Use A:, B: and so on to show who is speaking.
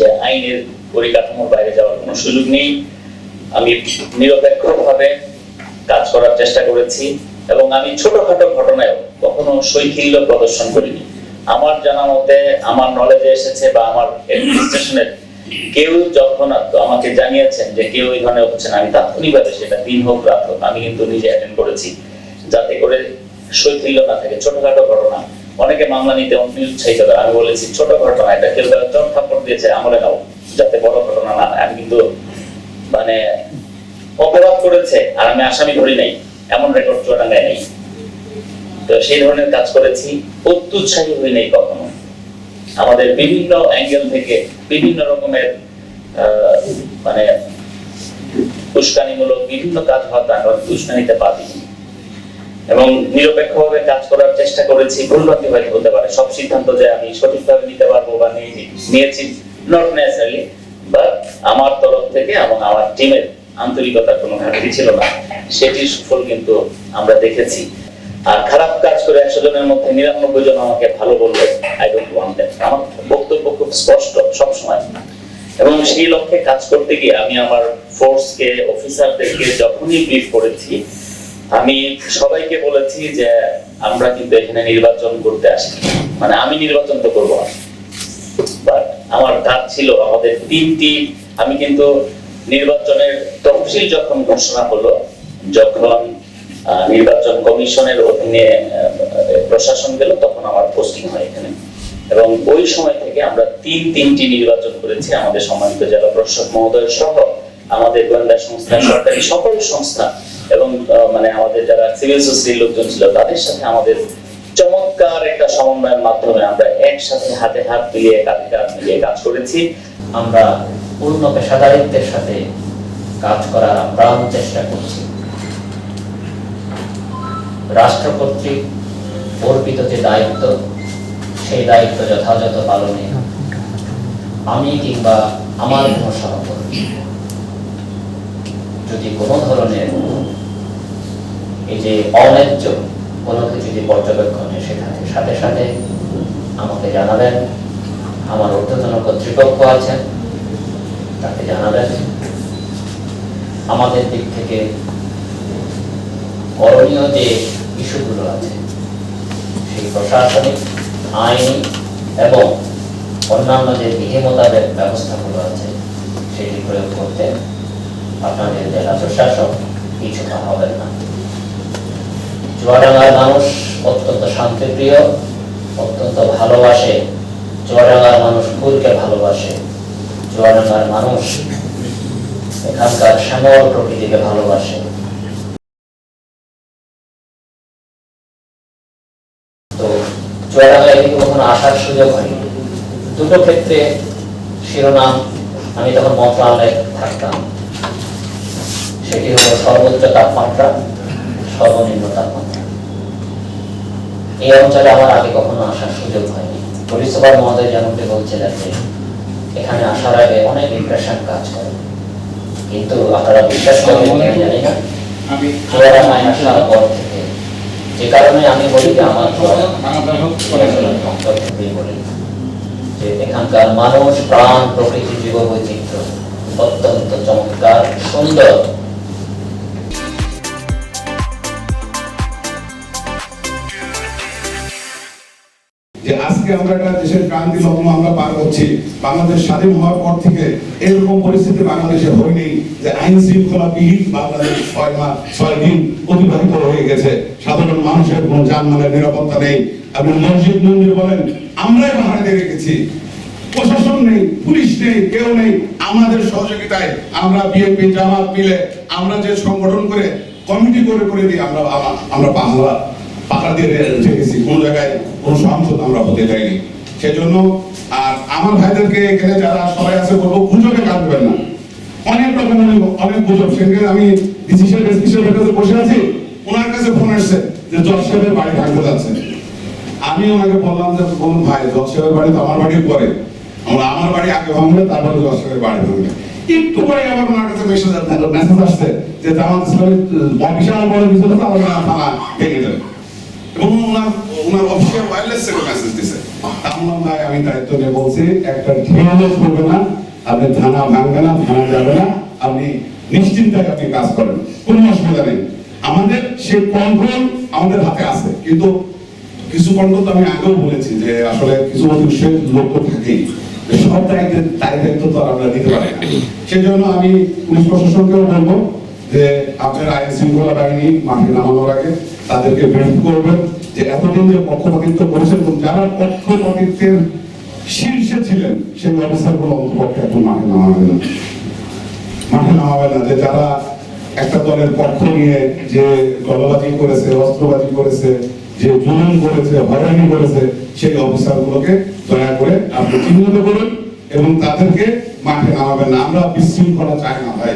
A: যে আইনের পরিকাঠামোর বাইরে যাওয়ার কোনো সুযোগ নেই। আমি নিরপেক্ষভাবে কাজ করার চেষ্টা করেছি এবং আমি ছোটখাটো ঘটনায়ও কখনো শৈথিল্য প্রদর্শন করিনি। আমার জানা মতে আমার নলেজে এসেছে বা আমার অ্যাডমিনিস্ট্রেশনের কেউ যখন আমাকে জানিয়েছেন যে কেউ এই ধরনের হচ্ছেন আমি তাৎক্ষণিকভাবে সেটা দিন হোক, রাত হোক, আমি কিন্তু নিজে অ্যাটেন্ড করেছি। যাতে করে শৈথিল্য না থাকে, ছোটখাটো ঘটনা অনেকে মামলা নিতে নিরুৎসাহিত করে। আমি বলেছি, ছোট ঘটনা, এটা কেউ কারও চট থাপ্পড় দিয়েছে, আমলে নাও, যাতে বড় ঘটনা না আমি কিন্তু মানে অপরাধ করেছে, আর আমি আসামি ধরি নাই, এমন রেকর্ড চুয়াডাঙ্গায় নেই। তো সেই ধরনের কাজ করেছি অত্যুৎসাহী হই নাই কখনো। আমাদের বিভিন্ন অ্যাঙ্গেল থেকে বিভিন্ন রকমের মানে উস্কানিমূলক বিভিন্ন কাজ হওয়ার আমরা উস্কানিতে পারি এবং নিরপেক্ষভাবে কাজ করার চেষ্টা করেছি ভুলভ্রান্তি হয়তো হতে পারে। সব সিদ্ধান্ত যে আমি সঠিকভাবে নিতে পারব বা নিয়েছি নট নেসারি বা আমার তরফ থেকে এবং আমার টিমের আন্তরিকতার কোনো ঘাটতি ছিল না। সেটির সুফল কিন্তু আমরা দেখেছি। আর খারাপ কাজ করে একশো জনের মধ্যে নিরানব্বই জন আমাকে ভালো বলল আই ডোন্ট ওয়ান্ট দ্যাট আমার বক্তব্য খুব স্পষ্ট সবসময়। এবং সেই লক্ষ্যে কাজ করতে গিয়ে আমি আমার ফোর্সকে অফিসারদেরকে যখনই ব্রিফ করেছি আমি সবাইকে বলেছি যে আমরা কিন্তু এখানে নির্বাচন করতে আসি। মানে আমি নির্বাচন তো করব বাট আমার কাজ ছিল, আমাদের তিনটি আমি কিন্তু নির্বাচনের তফসিল যখন ঘোষণা হলো, যখন নির্বাচন কমিশনের অধীনে প্রশাসন গেল, তখন আমার পোস্টিং হয় এখানে। এবং ওই সময় থেকে আমরা তিন তিনটি নির্বাচন করেছি, আমাদের সম্মানিত জেলা প্রশাসক মহোদয় সহ আমাদের গোয়েন্দা সংস্থা, সরকারি সকল সংস্থা। এবং মানে আমাদের যারা সিভিল সোসাইটির লোকজন ছিল, তাদের সাথে আমাদের চমৎকার একটা সমন্বয়ের মাধ্যমে আমরা একসাথে হাতে হাত মিলিয়ে কাঁধে কাঁধ মিলিয়ে কাজ করেছি।
B: আমরা পূর্ণ পেশাদারিত্বের সাথে কাজ করার আপ্রাণ চেষ্টা করছি। রাষ্ট্র কর্তৃক অর্পিত যে দায়িত্ব, সেই দায়িত্ব যথাযথ পালনে আমি কিংবা আমার কোনো সহকর্মী। যদি কোনো ধরনের এই যে অন্যায্য কোনো কিছু যদি পর্যবেক্ষণে সেখানে, সাথে সাথে আমাকে জানাবেন। আমার ঊর্ধ্বতন কর্তৃপক্ষ আছেন, তাকে জানাবেন। আমাদের দিক থেকে করণীয় যে ইস্যুগুলো আছে, সেই প্রশাসনিক, আইন এবং অন্যান্য যে বিধি মোতাবেক ব্যবস্থাগুলো আছে, সেটি প্রয়োগ করতে আপনাদের জেলা প্রশাসক পিছুপা হবেন না। চুয়াডাঙ্গার মানুষ অত্যন্ত শান্তিপ্রিয়, অত্যন্ত ভালোবাসে। চুয়াডাঙ্গার মানুষ ফুলকে ভালোবাসে। চুয়াডাঙ্গার মানুষ এখানকার শ্যামল প্রকৃতিকে ভালোবাসে। তো চুয়াডাঙ্গায় এদিকে কখনো আসার সুযোগ হয়নি। দুটো ক্ষেত্রে শিরোনাম, আমি তখন মন্ত্রণালয়ে থাকতাম। সেটি হলো সর্বোচ্চ তাপমাত্রা সর্বনিম্ন তাপমাত্রা। এই অঞ্চলে আমার আগে কখনো আসার সুযোগ হয়নি। পরিষেবার মহোদয় যেমনটি বলছিলেন যে এখানে আসার আগে অনেক ইমপ্রেশন কাজ করে। কিন্তু আপনারা বিশ্বাস করেন কিনা জানি না।
C: আমি
B: চুয়াডাঙ্গায় আসার পর থেকে যে কারণে আমি বলি যে আমার বলি যে এখানকার মানুষ প্রাণ প্রকৃতি জীব বৈচিত্র্য অত্যন্ত চমৎকার সুন্দর।
C: আজকে আমরা একটা দেশের ক্রান্তি লগ্ন আমরা পার করছি। বাংলাদেশ স্বাধীন হওয়ার পর থেকে এরকম পরিস্থিতি বাংলাদেশে হয়নি যে আইন শৃঙ্খলা বিহীন বাংলাদেশ ছয় মাস, ছয় দিন অতিবাহিত হয়ে গেছে। সাধারণ মানুষের কোনো যানমালের নিরাপত্তা নেই। আপনি মসজিদ, মন্দির বলেন, আমরাই দিয়ে রেখেছি। প্রশাসন নেই, পুলিশ নেই, কেউ নেই। আমাদের সহযোগিতায় আমরা বিএনপি, জামাত মিলে আমরা যে সংগঠন করে কমিটি করে করে দিই, আমরা আমরা পাহাড় পাহাড় দিয়ে কোন জায়গায় কোন সংসদ আমরা হতে যাইনি সেজন্য আর আমার ভাইদেরকে এখানে যারা সবাই আছে বলব, গুজবে কাজ দেবেন না। অনেক রকম অনেক- গুজব। সেখানে আমি ডিসি সাহেব এসপি সাহেবের কাছে বসে আছি। ওনার কাছে ফোন আসছে যে জজ বাড়ি ভাঙতে যাচ্ছে। আমি ওনাকে বললাম যে কোন ভাই, জজ সাহেবের বাড়ি তো আমার বাড়ির পরে। আমরা আমার বাড়ি আগে ভাঙবে, তারপরে জজ সাহেবের বাড়ি ভাঙবে। একটু পরে আবার ওনার কাছে মেসেজ মেসেজ আসছে। যে জামাত ইসলামের বিশাল বড় বিশাল আমার থানা ভেঙে দেবে। এবং ওনার ওনার অফিসিয়াল মেসেজ দিছে। আমলাম ভাই, আমি দায়িত্ব নিয়ে বলছি, একটা ঢেউও করবে না, আপনি থানা ভাঙবে না, থানা যাবে না, আপনি নিশ্চিন্তায় আপনি কাজ করেন, কোনো অসুবিধা নেই। আমাদের সেই কন্ট্রোল আমাদের হাতে আছে, কিন্তু কিছু কন্ট্রোল তো আমি আগেও বলেছি যে আসলে কিছু অতিরিক্ত লোক তো থাকেই। সব দায়িত্ব দায়িত্ব তো আমরা নিতে পারি সেই জন্য আমি পুলিশ প্রশাসনকেও বলব যে আপনার আইন শৃঙ্খলা বাহিনী মাঠে নামানোর আগে তাদেরকে ব্রিফ করবেন যে এতদিন যে পক্ষপাতিত্ব করেছেন এবং যারা পক্ষপাতিত্বের শীর্ষে ছিলেন, সেই অবস্থাগুলো অন্তপক্ষে এখন মাঠে নামাবে না। মাঠে নামাবে না, যে যারা একটা দলের পক্ষ নিয়ে যে গলবাজি করেছে, অস্ত্রবাজি করেছে, যে জুলুম করেছে, হয়রানি করেছে, সেই অবস্থাগুলোকে দয়া করে আপনি চিহ্নিত করুন এবং তাদেরকে মাঠে নামাবেন না। আমরা বিশৃঙ্খলা চাই না ভাই।